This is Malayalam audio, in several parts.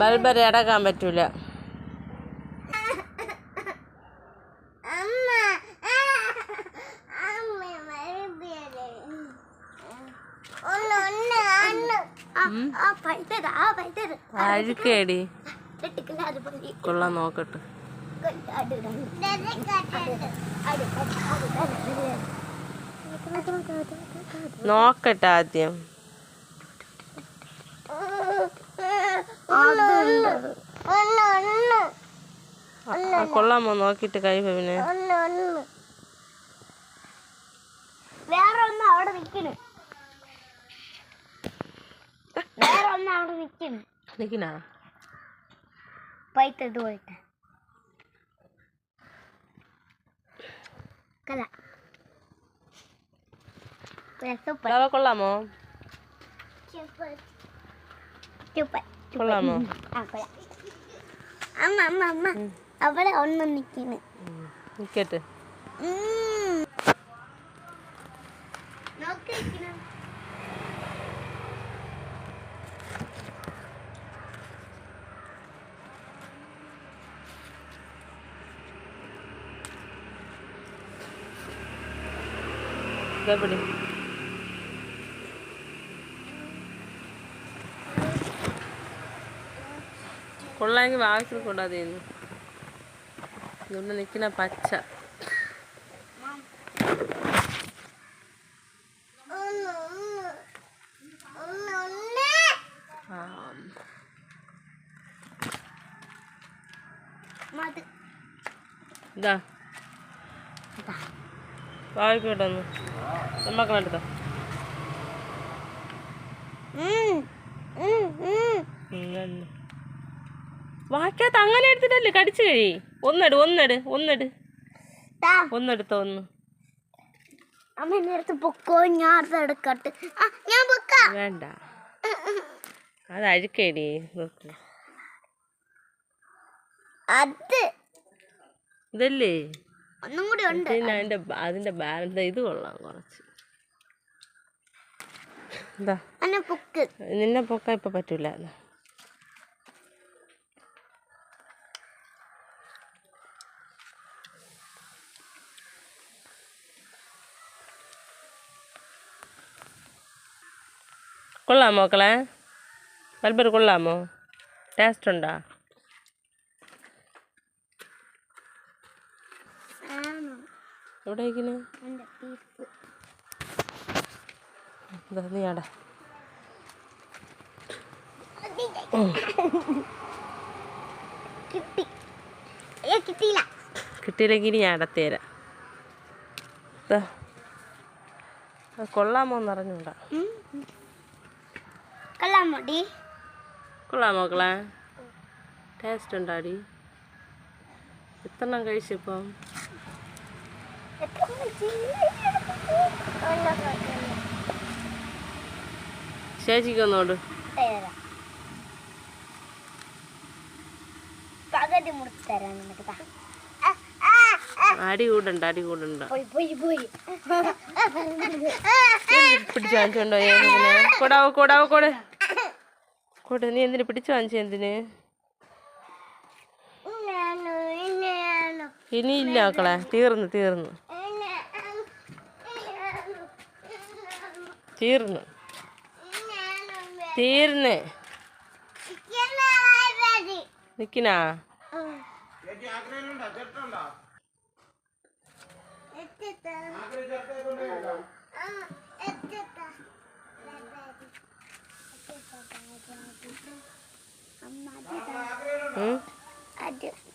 ബൾബ് അടക്കാൻ പറ്റൂല അഴുക്കേടി കൊള്ളാൻ നോക്കട്ടെ. നോക്കട്ടെ ആദ്യം. കൊള്ളാമോ നോക്കിട്ട് കൈ പിന്നെ വേറെ ഒന്ന് അവിടെ നിക്കണ് വേറെ ഒന്ന് അവിടെ നിക്കണ് നിൽക്കണ പൈത്തത് പോയിട്ട്. കല സൂപ്പർ റവ കൊള്ളാമോ? സൂപ്പർ കൊള്ളാമോ? ആ കൊള്ളാം. അമ്മ അമ്മ അമ്മ. അവിടെ ഒന്ന് നിക്കണ് നിൽക്കട്ടെ. നോക്കി ഇതെപ്പിടി കൊള്ളാമെങ്കിൽ വാങ്ങിച്ചു കൊണ്ടാതെ ഇവിടെ നിൽക്കുന്ന പച്ച. ഇതാ. വാങ്ങിക്കോട്ടെ ഒന്ന് ഉം വാക്കാത്ത അങ്ങനെ എടുത്തിട്ടല്ലേ കടിച്ചു കഴി ഒന്നെട് ഒന്നെട് ഒന്നെട്. ഒന്നെടുത്തോ ഒന്ന്. അമ്മ അടുത്ത് പൊക്കോ ഞാൻ എടുക്കട്ടെ ഞാൻ പൊക്കാം. വേണ്ട. അത് അഴുക്കേടി നോക്ക് അത്. ഇതല്ലേ? ഒന്നും കൂടി ഉണ്ട്. പിന്നെ അതിന്റെ അതിന്റെ ബാലൻസ് ഇത് കൊള്ളാം കുറച്ച്. എന്താ അന്നെ പൊക്ക്. നിന്നെ പൊക്ക ഇപ്പൊ പറ്റൂല. കൊള്ളാമോ മക്കളെ? ബൽബർ കൊള്ളാമോ? ടേസ്റ്റ് ഉണ്ടോ? എവിടെ പീസ് എന്താ നീ ആടാ. കിട്ടി. കിട്ടിയില്ല. കിട്ടിയില്ലെങ്കിൽ ഞാൻ അടത്തേരാം കൊള്ളാമോ എന്ന് അറിഞ്ഞൂടാ കൊള്ളാൻ മതി കൊള്ളാം മക്കളെ? ടേസ്റ്റ് ഉണ്ടാടി എത്രണ്ണം കഴിച്ചിപ്പം ചേച്ചിക്കൊന്നോട് പകുതി മുറിച്ച് നിനക്ക്. അടി കൂടണ്ട അടി കൂടണ്ട. പിടിച്ചു വാങ്ങിച്ചോണ്ടോ കൊടാവ് കൊടാവ് കൊട്. കൊട് നീ എന്തിനു പിടിച്ചു വാങ്ങിച്ച എന്തിന്? ഇനിയില്ല മക്കളെ തീർന്നു തീർന്നു. തീർന്നു. തീർന്ന്. നിക്കിനാ?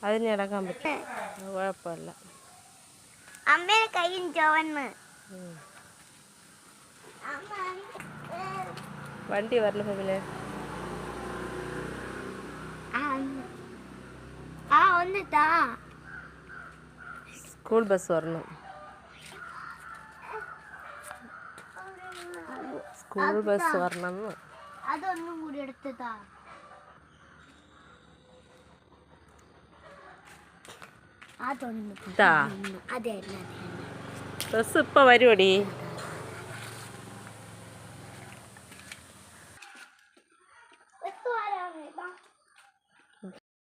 അതിന് ഇടക്കാൻ പറ്റും. കുഴപ്പമില്ല. അമ്മേനെ കയ്യും ചുവന്ന് ഉം. അമ്മ വണ്ടി വരണ പിന്നെ ആ, ആ ഒന്ന് താ. സ്കൂൾ ബസ് വരണം. സ്കൂൾ ബസ് വരണം. അതൊന്നും കൂടി എടുത്തതാ ബസ് ഇപ്പൊ വരുമടി